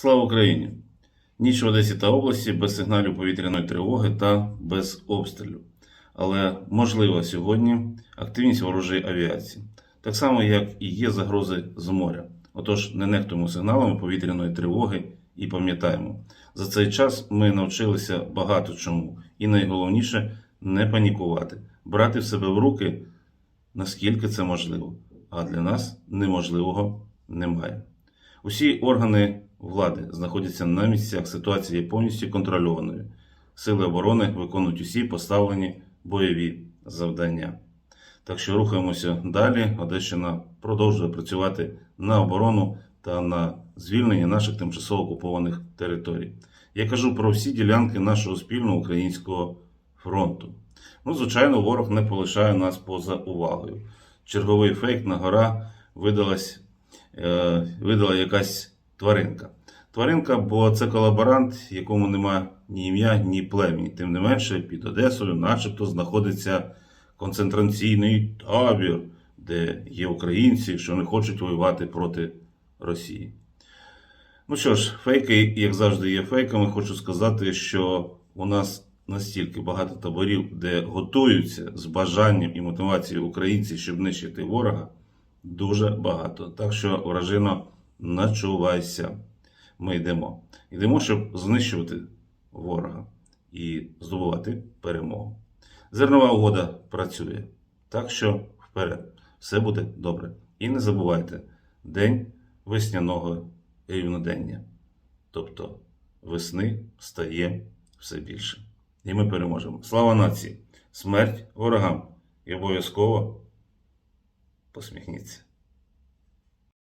Слава Україні! Ніч в Одесі та області без сигналів повітряної тривоги та без обстрілів. Але можлива сьогодні активність ворожої авіації, так само як і є загрози з моря. Отож, не нехтуємо сигналами повітряної тривоги і пам'ятаємо, за цей час ми навчилися багато чому, і найголовніше не панікувати, брати в себе в руки, наскільки це можливо. А для нас неможливого немає. Усі органи влади знаходяться на місцях. Ситуація є повністю контрольованою. Сили оборони виконують усі поставлені бойові завдання. Так що рухаємося далі. Одещина продовжує працювати на оборону та на звільнення наших тимчасово окупованих територій. Я кажу про всі ділянки нашого спільного українського фронту. Ну, звичайно, ворог не полишає нас поза увагою. Черговий фейк на гора видалась, видала якась тваринка. Тваринка, бо це колаборант, якому нема ні ім'я, ні племені. Тим не менше, під Одесою, начебто, знаходиться концентраційний табір, де є українці, що не хочуть воювати проти Росії. Ну що ж, фейки, як завжди, є фейками. Хочу сказати, що у нас настільки багато таборів, де готуються з бажанням і мотивацією українці, щоб нищити ворога, дуже багато. Так що, вражино, начувайся. Ми йдемо. Йдемо, щоб знищувати ворога і здобувати перемогу. Зернова угода працює. Так що вперед, все буде добре. І не забувайте, день весняного рівнодення. Тобто весни стає все більше. І ми переможемо. Слава нації! Смерть ворогам! І обов'язково po